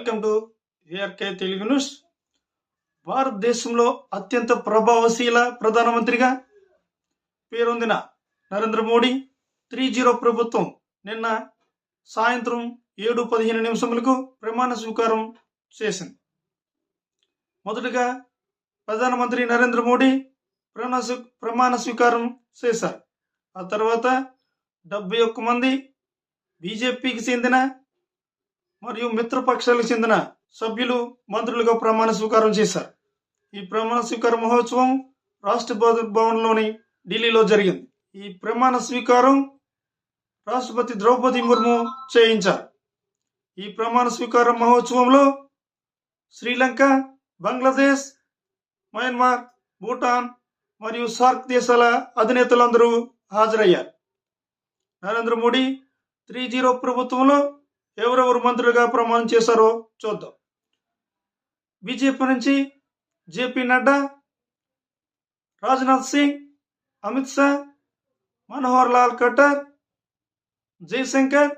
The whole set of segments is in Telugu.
Welcome to ARK Telugu news భారతదేశంలో అత్యంత ప్రభావశీల ప్రధానమంత్రిగా పేరొందిన నరేంద్ర మోడీ త్రీ జీరో ప్రభుత్వం నిన్న సాయంత్రం ఏడు పదిహేను నిమిషములకు ప్రమాణ స్వీకారం చేసింది. మొదటగా ప్రధానమంత్రి నరేంద్ర మోడీ ప్రమాణ స్వీ- ప్రమాణ స్వీకారం చేశారు. ఆ తర్వాత డెబ్బై ఒక్క మంది బీజేపీకి చెందిన మరియు మిత్రపక్షాలకు చెందిన సభ్యులు మంత్రులుగా ప్రమాణ స్వీకారం చేశారు. ఈ ప్రమాణ స్వీకార మహోత్సవం రాష్ట్రపతి భవన్లోని ఢిల్లీలో జరిగింది. ఈ ప్రమాణ స్వీకారం రాష్ట్రపతి ద్రౌపది ముర్ము చేయించారు. ఈ ప్రమాణ స్వీకార మహోత్సవంలో శ్రీలంక బంగ్లాదేశ్ మయన్మార్ భూటాన్ మరియు సార్క్ దేశాల అధినేతలందరూ హాజరయ్యారు. నరేంద్ర మోడీ త్రీ జీరో ప్రభుత్వంలో ఎవరెవరు మంత్రులుగా ప్రమాణం చేశారో చూద్దాం. బీజేపీ నుంచి జేపీ నడ్డా రాజ్నాథ్ సింగ్ అమిత్ షా మనోహర్ లాల్ ఖట్టర్ జయశంకర్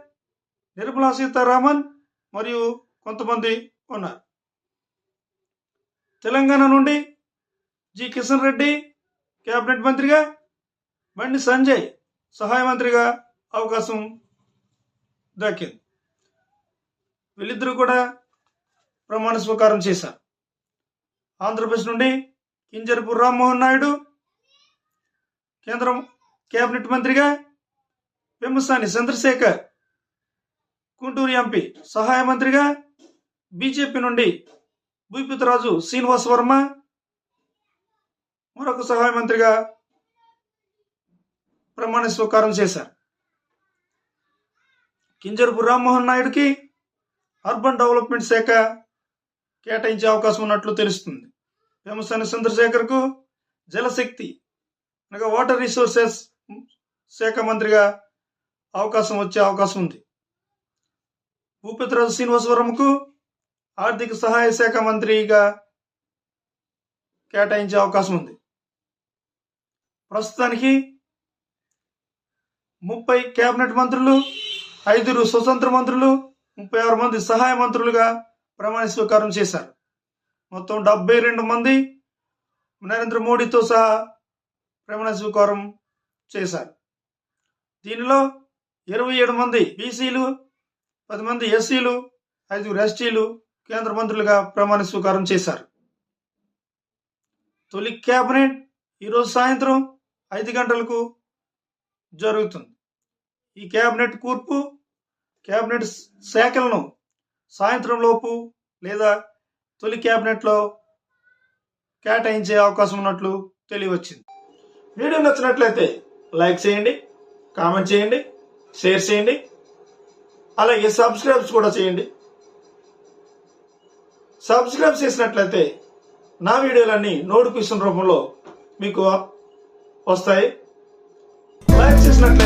నిర్మలా సీతారామన్ మరియు కొంతమంది ఉన్నారు. తెలంగాణ నుండి జి కిషన్ రెడ్డి కేబినెట్ మంత్రిగా బండి సంజయ్ సహాయ మంత్రిగా అవకాశం దక్కింది. వీళ్ళిద్దరూ కూడా ప్రమాణ స్వీకారం చేశారు. ఆంధ్రప్రదేశ్ నుండి కింజరపు రామ్మోహన్ నాయుడు కేంద్రం కేబినెట్ మంత్రిగా పెమ్మసాని చంద్రశేఖర్ గుంటూరు ఎంపీ సహాయ మంత్రిగా బీజేపీ నుండి భూపతిరాజు శ్రీనివాస్ వర్మ మరొక సహాయ మంత్రిగా ప్రమాణ స్వీకారం చేశారు. కింజరపు రామ్మోహన్ నాయుడుకి అర్బన్ డెవలప్మెంట్ శాఖ కేటాయించే అవకాశం ఉన్నట్లు తెలుస్తుంది. వేమసాని చంద్రశేఖర్కు జలశక్తి అనగా వాటర్ రిసోర్సెస్ శాఖ మంత్రిగా అవకాశం వచ్చే అవకాశం ఉంది. భూపతిరాజు శ్రీనివాసవరంకు ఆర్థిక సహాయ శాఖ మంత్రిగా కేటాయించే అవకాశం ఉంది. ప్రస్తుతానికి ముప్పై కేబినెట్ మంత్రులు ఐదుగురు స్వతంత్ర మంత్రులు ముప్పై ఆరు మంది సహాయ మంత్రులుగా ప్రమాణ స్వీకారం చేశారు. మొత్తం డెబ్బై రెండు మంది నరేంద్ర మోడీతో సహా ప్రమాణ స్వీకారం చేశారు. దీనిలో ఇరవై ఏడు మంది బీసీలు పది మంది ఎస్సీలు ఐదుగురు ఎస్టీలు కేంద్ర మంత్రులుగా ప్రమాణ స్వీకారం చేశారు. తొలి కేబినెట్ ఈరోజు సాయంత్రం ఐదు గంటలకు జరుగుతుంది. ఈ కేబినెట్ కూర్పు క్యాబినెట్ శాఖలను సాయంత్రంలోపు లేదా తొలి క్యాబినెట్లో కేటాయించే అవకాశం ఉన్నట్లు తెలియవచ్చింది. వీడియో నచ్చినట్లయితే లైక్ చేయండి కామెంట్ చేయండి షేర్ చేయండి అలాగే సబ్స్క్రైబ్స్ కూడా చేయండి. సబ్స్క్రైబ్ చేసినట్లయితే నా వీడియోలన్నీ నోటిఫికేషన్ రూపంలో మీకు వస్తాయి. లైక్ చేసినట్లయితే